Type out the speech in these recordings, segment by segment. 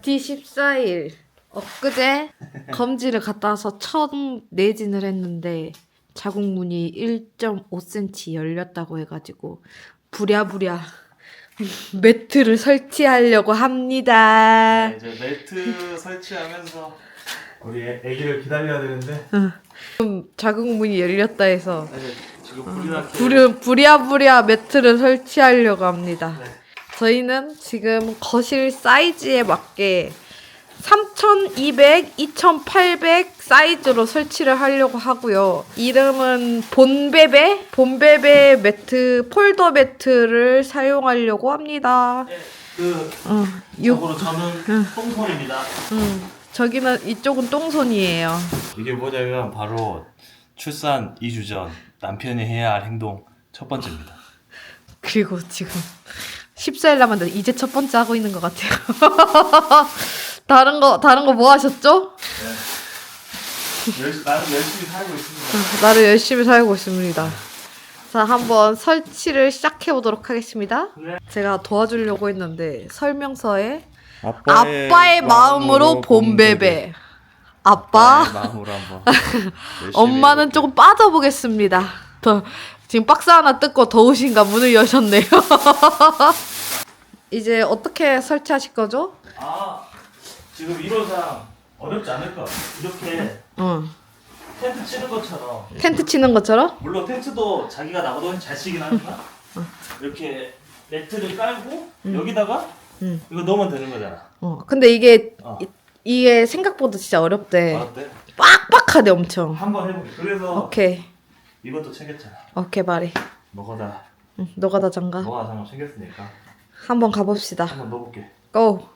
자티 14일 엊그제 검지를 갔다 와서 첫 내진을 했는데 자국문이 1.5cm 열렸다고 해가지고 부랴부랴 매트를 설치하려고 합니다. 네, 이제 매트 설치하면서 우리 애- 애기를 기다려야 되는데 자국문이 열렸다 해서 네, 지금 불이 나게 부랴, 부랴 부랴 매트를 설치하려고 합니다. 네. 저희는 지금 거실 사이즈에 맞게 3200, 2800 사이즈로 설치를 하려고 하고요. 이름은 본베베, 본베베 매트, 폴더 매트를 사용하려고 합니다. 그 어, 육, 적으로 저는 똥손입니다. 음, 저기는 이쪽은 똥손이에요. 이게 뭐냐면 바로 출산 2주 전 남편이 해야 할 행동 첫 번째입니다. 그리고 지금 14일 남았는데 이제 첫 번째 하고 있는 것 같아요. 다른 거 다른 거 뭐 하셨죠? 열심히, 나는 열심히 살고 있습니다. 나를 열심히 살고 있습니다. 자, 한번 설치를 시작해 보도록 하겠습니다. 네. 제가 도와주려고 했는데 설명서에 아빠의 마음으로 봄베베. 아빠, 아빠의 마음으로 한번 엄마는. 조금 빠져보겠습니다. 더 지금 박스 하나 뜯고 더우신가 문을 여셨네요. 이제 어떻게 설치하실 거죠? 아 지금 1호상 어렵지 않을 것 같아. 이렇게 응. 텐트 치는 것처럼 텐트 치는 것처럼? 물론 텐트도 자기가 나보다 잘 치긴 하지만 이렇게 매트를 깔고 여기다가 응. 이거 넣으면 되는 거잖아. 어. 근데 이게 어. 이, 이게 생각보다 진짜 어렵대. 어때? 빡빡하대 엄청. 한번 해볼게. 그래서 오케이. 이것도 챙겼잖아. 오케이 말해. 너가 다 응, 너가 다 장가. 너가 장갑 챙겼으니까 한번 가봅시다. 한번 넣어볼게. 고.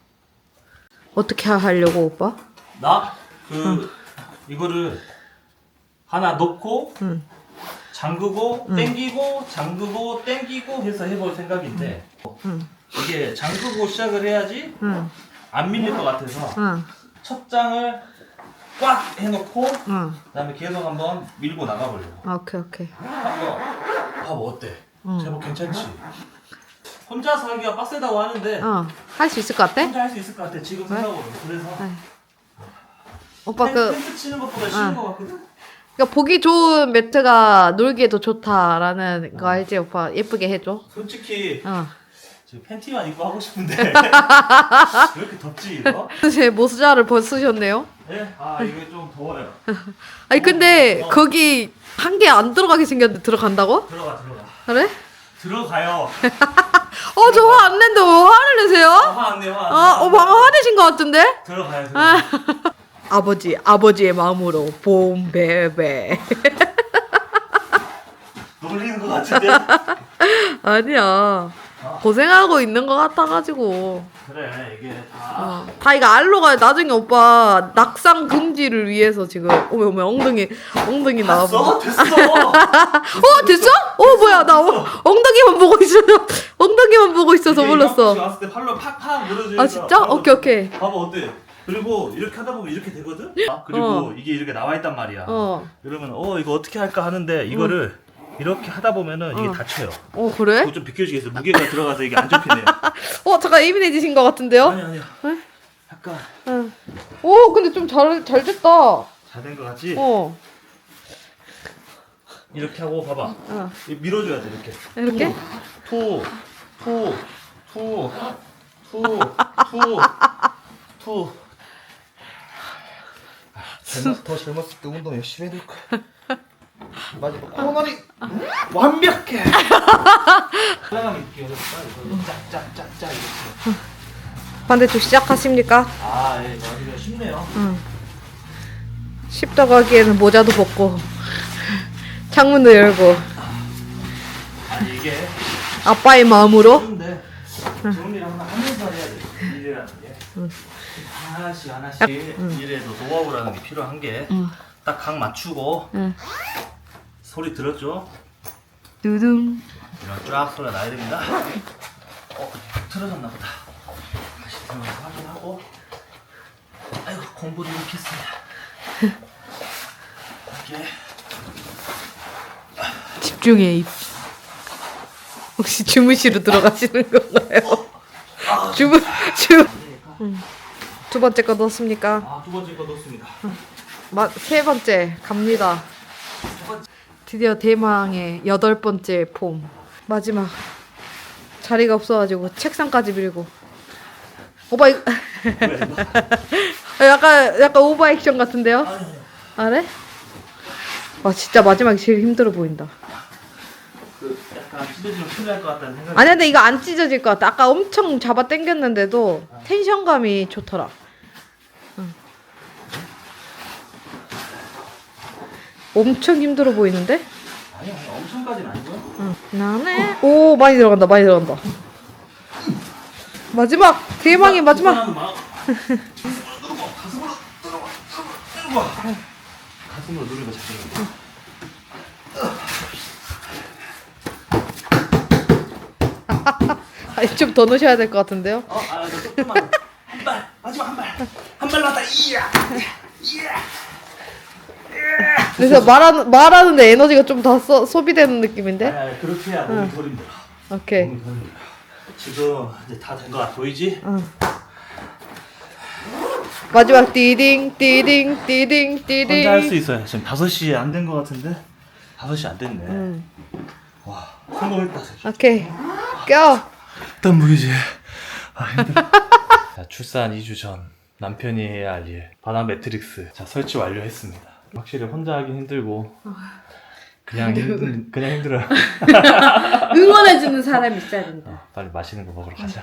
어떻게 하려고 오빠? 나 그 이거를 하나 넣고 응. 잠그고 땡기고 잠그고 땡기고 해서 해볼 생각인데 응. 이게 잠그고 시작을 해야지 응. 안 밀릴 것 같아서 응. 첫 장을 꽉 해놓고 응. 그다음에 계속 한번 밀고 나가보려고. 아, 오케이 오케이. 한번 봐봐 어때? 응. 제법 괜찮지? 혼자서 하기가 빡세다고 하는데 어. 할 수 있을 것 같아? 혼자 할 수 있을 것 같아 지금 생각으로 그래서 네. 오빠 텐- 그 텐트 치는 것보다 쉬운 응. 것 같거든? 그러니까 보기 좋은 매트가 놀기에도 좋다라는 거 알지 오빠? 예쁘게 해줘. 솔직히 어. 지금 팬티만 입고 하고 싶은데 왜 이렇게 덥지 이거? 제 모자를 벗으셨네요. 네? 아 이게 좀 더워요 아니 근데 어. 거기 한 개 안 들어가게 생겼는데 들어간다고? 들어가 들어가 그래? 들어가요 어, 저 화 안 낸데 왜 화를 내세요? 화안 내요 화 안 아, 어, 방금 화내신 것 같은데? 들어가요 들어가 아버지, 아버지의 마음으로 봄베베. 놀리는 것 같은데? 아니야. 고생하고 있는 것 같아가지고. 그래 이게 다 어. 다 이거 알로가 나중에 오빠 낙상 금지를 위해서 지금 어머 어머 엉덩이 엉덩이 나와. 써 됐어 어 됐어? 어 뭐야 나 어, 엉덩이만 보고 있어서 엉덩이만 보고 있어서 몰랐어. 왔을 때 팔로 팍팍 물어주니까 아 진짜? 오케이 오케이. 봐봐 어때? 그리고 이렇게 하다 보면 이렇게 되거든? 아, 그리고 어. 이게 이렇게 나와 있단 말이야 어. 이러면 어 이거 어떻게 할까 하는데 이거를 이렇게 하다 보면은 이게 어. 다쳐요 어 그래? 그거 좀 비켜주겠어 무게가 들어가서 이게 안 접히네요 어 잠깐 예민해지신 것 같은데요? 아니 아니야 네? 약간 응. 오 근데 좀 잘 잘 됐다. 잘된 것 같지? 어. 이렇게 하고 봐봐 어. 이 밀어줘야 돼 이렇게 이렇게? 투, 투, 투, 투, 투, 투. 젊었, 더 젊었을 때 운동 열심히 해둘 거야. 마지막 코너리 완벽해. 사랑함이 있게. 이거 짝짝짝짝 이렇게. 반대쪽 시작하십니까? 아, 예, 마지막 쉽네요. 응. 쉽다고 하기에는 모자도 벗고 창문도 열고 아니 이게 아빠의 마음으로 쉬운데 정리를 하나 하면서 해야 돼. 일이라는 게. 하나씩 하나씩 일에도 노하우라는 게 필요한 게 딱 각 맞추고 응. 소리 들었죠? 두둥 이런 쫙 소리가 나야 됩니다. 어, 틀어졌나 보다. 다시 들어가서 확인하고. 아이고, 공부를 이렇게 했습니다. 이렇게. 집중해 입. 혹시 주무시러 들어가시는 건가요? 주무 주두 번째 거 넣었습니까? 아, 두 번째 거 넣었습니다. 마, 세 번째 갑니다. 드디어 대망의 여덟 번째 폼 마지막 자리가 없어가지고 책상까지 밀고 오바 이 약간 약간 오버 액션 같은데요? 아 그래? 와 진짜 마지막이 제일 힘들어 보인다. 그 약간 찢어지면 큰일 날 것 같다는 생각이 아니 근데 이거 안 찢어질 것 같아. 아까 엄청 잡아 당겼는데도 텐션감이 좋더라. 엄청 힘들어 보이는데? 아니, 아니, 엄청까지는 아니고요. 응. 나네. 오 많이 들어간다. 많이 들어간다. 마지막 대망의 마지막. 가슴으로 누르고, 잡는 거. 좀더 넣으셔야 될 것 같은데요? 어, 아, 저 조금만. 한 발, 마지막 한 발. 한 발 나왔다. 이야, 이야. 그래서 말하는 말하는데 에너지가 좀더 소비되는 느낌인데? 아니, 아니, 그렇게 해야 몸이 덜 힘들어. 오케이. 몸이 덜 힘들어. 지금 이제 다 된 거 같아 보이지? 응. 마지막 띠딩 띠딩 띠딩 띠딩. 혼자 할 수 있어요. 지금 5시 안 된 거 같은데? 5시 안 됐네. 응. 와, 성공했다. 새끼. 오케이. 껴. 땀 보이지? 아, 힘들어. 자, 출산 2주 전 남편이 해야 할 일. 바닥 매트릭스. 자, 설치 완료했습니다. 확실히 혼자 하긴 힘들고 그냥 힘든 그냥 힘들어요. 응원해주는 사람이 있어야 된다. 어, 빨리 맛있는 거 먹으러 가자.